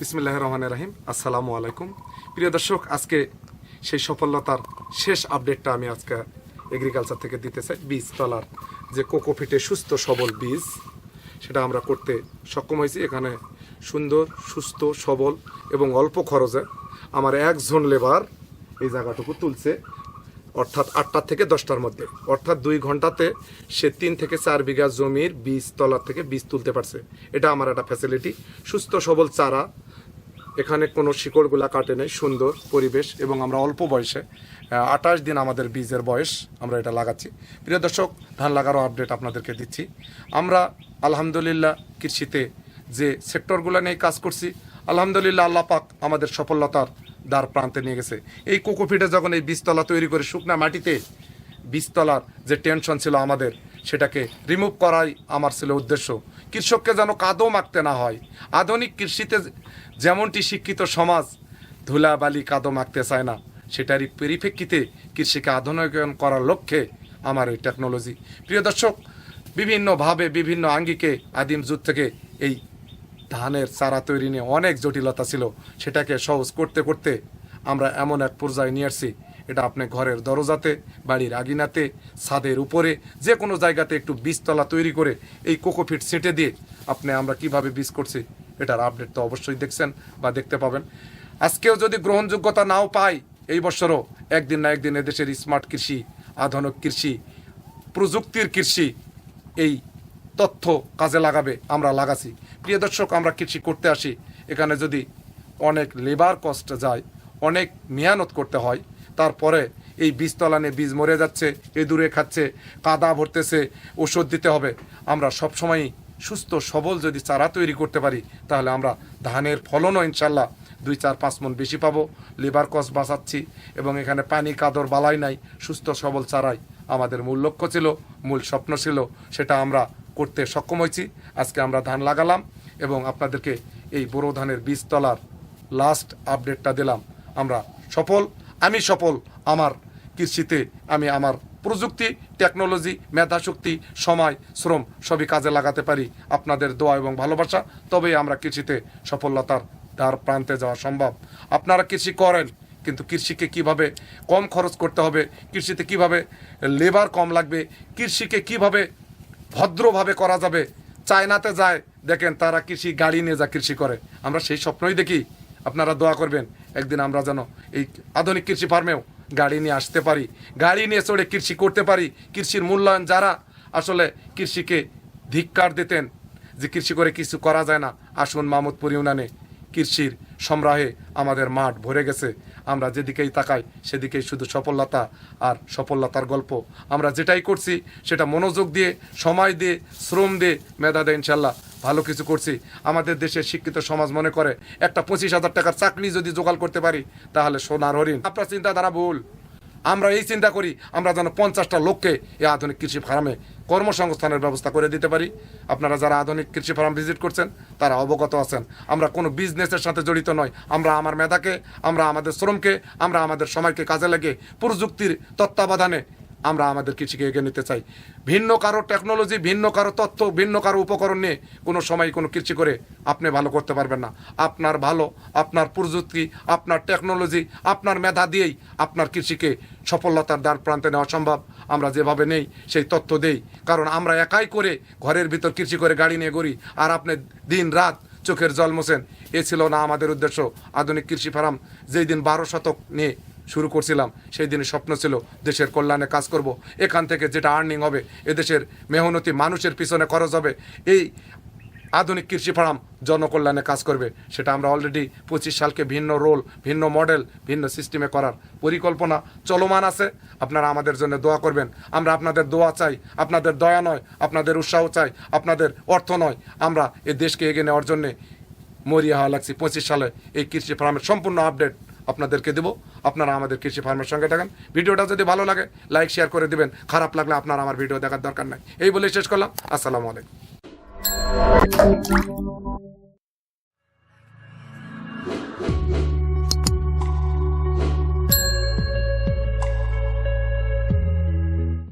বিসমিল্লাহ রহমান রাহিম আসসালামু আলাইকুম প্রিয় দর্শক, আজকে সেই সফলতার শেষ আপডেটটা আমি আজকে এগ্রিকালচার থেকে দিতে চাই। বীজ তলার যে কোকোপিটে সুস্থ সবল বীজ, সেটা আমরা করতে সক্ষম হয়েছি। এখানে সুন্দর, সুস্থ, সবল এবং অল্প খরচে আমার একজন লেবার এই জায়গাটুকু তুলছে, অর্থাৎ আটটা থেকে দশটার মধ্যে। অর্থাৎ দুই ঘন্টাতে সে তিন থেকে চার বিঘা জমির বীজ তলার থেকে বীজ তুলতে পারছে। এটা আমার একটা ফ্যাসিলিটি সুস্থ, সবল চারা এখানে কোনো শিকড়গুলা কাটে নেই, সুন্দর পরিবেশ এবং আমরা অল্প বয়সে আঠাশ দিন আমাদের বীজের বয়স আমরা এটা লাগাচ্ছি। প্রিয় দর্শক, ধান লাগারও আপডেট আপনাদেরকে দিচ্ছি। আমরা আলহামদুলিল্লাহ কৃষিতে যে সেক্টরগুলো নিয়ে কাজ করছি, আলহামদুলিল্লাহ আল্লাহ পাক আমাদের সফলতার দ্বার প্রান্তে নিয়ে গেছে। এই কোকোপিটে যখন এই বীজতলা তৈরি করে শুকনা মাটিতে বীজতলার যে টেনশন ছিল আমাদের সেটাকে রিমুভ করাই আমার ছিল উদ্দেশ্য। কৃষককে যেন কাদও মাখতে না হয়। আধুনিক কৃষিতে যেমনটি শিক্ষিত সমাজ, ধুলাবালি কাদো মাখতে চায় না, সেটারই পরিপ্রেক্ষিতে কৃষিকে আধুনিকরণ করার লক্ষ্যে আমার এই টেকনোলজি প্রিয় দর্শক, বিভিন্নভাবে বিভিন্ন আঙ্গিকে আদিম যুগ থেকে এই ধানের চারা তৈরি নিয়ে অনেক জটিলতা ছিল। সেটাকে সহজ করতে করতে আমরা এমন এক পর্যায়ে নিয়ে আসছি এটা আপনি ঘরের দরজাতে, বাড়ির আগিনাতে, ছাদের উপরে যে কোনো জায়গাতে একটু বীজতলা তৈরি করে এই কোকোফিট সেটে দিয়ে আপনি আমরা কীভাবে বীজ করছি, এটার আপডেট তো অবশ্যই দেখছেন বা দেখতে পাবেন। আজকেও যদি গ্রহণযোগ্যতা নাও পাই, এই বছরও একদিন না একদিন এদেশের স্মার্ট কৃষি, আধুনিক কৃষি, প্রযুক্তির কৃষি এই তথ্য কাজে লাগাবে, আমরা লাগাছি। প্রিয় দর্শক, আমরা কৃষি করতে আসি। এখানে যদি অনেক লেবার কষ্ট যায়, অনেক মেহনত করতে হয় তারপরে এই বীজতলা নিয়ে বীজ মরে যাচ্ছে এদুরে খাচ্ছে, কাদা ভরতেছে ওষুধ দিতে হবে। আমরা সবসময়ই সুস্থ, সবল যদি চারা তৈরি করতে পারি, তাহলে আমরা ধানের ফলনও ইনশাল্লাহ দুই, চার, পাঁচ মন বেশি পাবো। লেবার কস্ট বাঁচাচ্ছি এবং এখানে পানি, কাদর, বালাই নাই। সুস্থ, সবল চারাই আমাদের মূল লক্ষ্য ছিল, মূল স্বপ্ন ছিল, সেটা আমরা করতে সক্ষম হয়েছি। আজকে আমরা ধান লাগালাম এবং আপনাদেরকে এই বোরো ধানের বীজতলার লাস্ট আপডেটটা দিলাম। আমরা সফল আমি সফল, আমার কৃষিতে আমি আমার প্রযুক্তি টেকনোলজি মেধাশক্তি, সময়, শ্রম সবই কাজে লাগাতে পারি। আপনাদের দোয়া এবং ভালোবাসা, তবেই আমরা কৃষিতে সফলতার দ্বার প্রান্তে যাওয়া সম্ভব। আপনারা কৃষি করেন, কিন্তু কৃষিকে কীভাবে কম খরচ করতে হবে, কৃষিতে কীভাবে লেবার কম লাগবে, কৃষিকে কীভাবে ভদ্রভাবে করা যাবে, চায়নাতে যায়, দেখেন তারা কৃষি গাড়ি নিয়ে যা কৃষি করে। আমরা সেই স্বপ্নই দেখি আপনারা দোয়া করবেন, একদিন আমরা যেন এই আধুনিক কৃষি ফার্মেও গাড়ি নিয়ে আসতে পারি। গাড়ি নিয়ে চড়ে কৃষি করতে পারি। কৃষির মূল্যায়ন যারা আসলে কৃষিকে ধিক্কার দিতেন যে কৃষি করে কিছু করা যায় না, আসুন মামুদপুর ইউনানে কৃষির সম্রাহে আমাদের মাঠ ভরে গেছে। আমরা যেদিকেই তাকাই, সেদিকেই শুধু সফলতা আর সফলতার গল্প। আমরা যেটাই করছি, সেটা মনোযোগ দিয়ে, সময় দিয়ে, শ্রম দিয়ে, মেধা দিয়ে, ইনশাল্লাহ ভালো কিছু করছি। আমাদের দেশের শিক্ষিত সমাজ মনে করে, একটা পঁচিশ হাজার টাকার চাকরি যদি জোগাড় করতে পারি, তাহলে সোনার হরিণ। আপনার চিন্তাধারা ভুল। আমরা এই চিন্তা করি, আমরা যেন পঞ্চাশটা লোককে এই আধুনিক কৃষি ফার্মে কর্মসংস্থানের ব্যবস্থা করে দিতে পারি। আপনারা যারা আধুনিক কৃষি ফার্ম ভিজিট করছেন, তারা অবগত আছেন। আমরা কোনো বিজনেসের সাথে জড়িত নয় আমরা আমার মেধাকে, আমরা আমাদের শ্রমকে, আমরা আমাদের সময়কে কাজে লাগে প্রযুক্তির তত্ত্বাবধানে আমরা আমাদের কৃষিকে এগিয়ে নিতে চাই। ভিন্ন কারও টেকনোলজি ভিন্ন কারও তথ্য, ভিন্ন কারও উপকরণ নিয়ে কোনো সময় কোনো কৃষি করে আপনি ভালো করতে পারবেন না। আপনার ভালো, আপনার প্রযুক্তি, আপনার টেকনোলজি আপনার মেধা দিয়েই আপনার কৃষিকে সফলতার দ্বার প্রান্তে নেওয়া সম্ভব। আমরা যেভাবে নেই, সেই তথ্য দেই। কারণ আমরা একাই করে ঘরের ভিতর কৃষি করে গাড়ি নিয়ে করি আর আপনি দিন রাত চোখের জল মোছেন। এ ছিল না আমাদের উদ্দেশ্য। আধুনিক কৃষি ফার্ম যেই দিন বারো শতক নিয়ে শুরু করছিলাম, সেই দিনের স্বপ্ন ছিল দেশের কল্যাণে কাজ করব। এখান থেকে যেটা আর্নিং হবে, এদেশের মেহনতি মানুষের পিছনে খরচ হবে। এই আধুনিক কৃষি ফার্ম জনকল্যাণে কাজ করবে। সেটা আমরা অলরেডি পঁচিশ সালকে ভিন্ন রোল ভিন্ন মডেল ভিন্ন সিস্টেমে করার পরিকল্পনা চলমান আছে। আপনারা আমাদের জন্য দোয়া করবেন। আমরা আপনাদের দোয়া চাই, আপনাদের দয়া নয়, আপনাদের উৎসাহ চাই, আপনাদের অর্থ নয়। আমরা এই দেশকে এগিয়ে নেওয়ার জন্যে মরিয়া হওয়া লাগছি। পঁচিশ সালে এই কৃষি ফার্মের সম্পূর্ণ আপডেট আপনাদেরকে দেবো। আপনারা আমাদের কৃষি ফার্মের সঙ্গে থাকেন। ভিডিওটা যদি ভালো লাগে লাইক শেয়ার করে দিবেন। খারাপ লাগলে আপনার আমার ভিডিও দেখার দরকার নাই। এই বলে শেষ করলাম। আসসালামু আলাইকুম।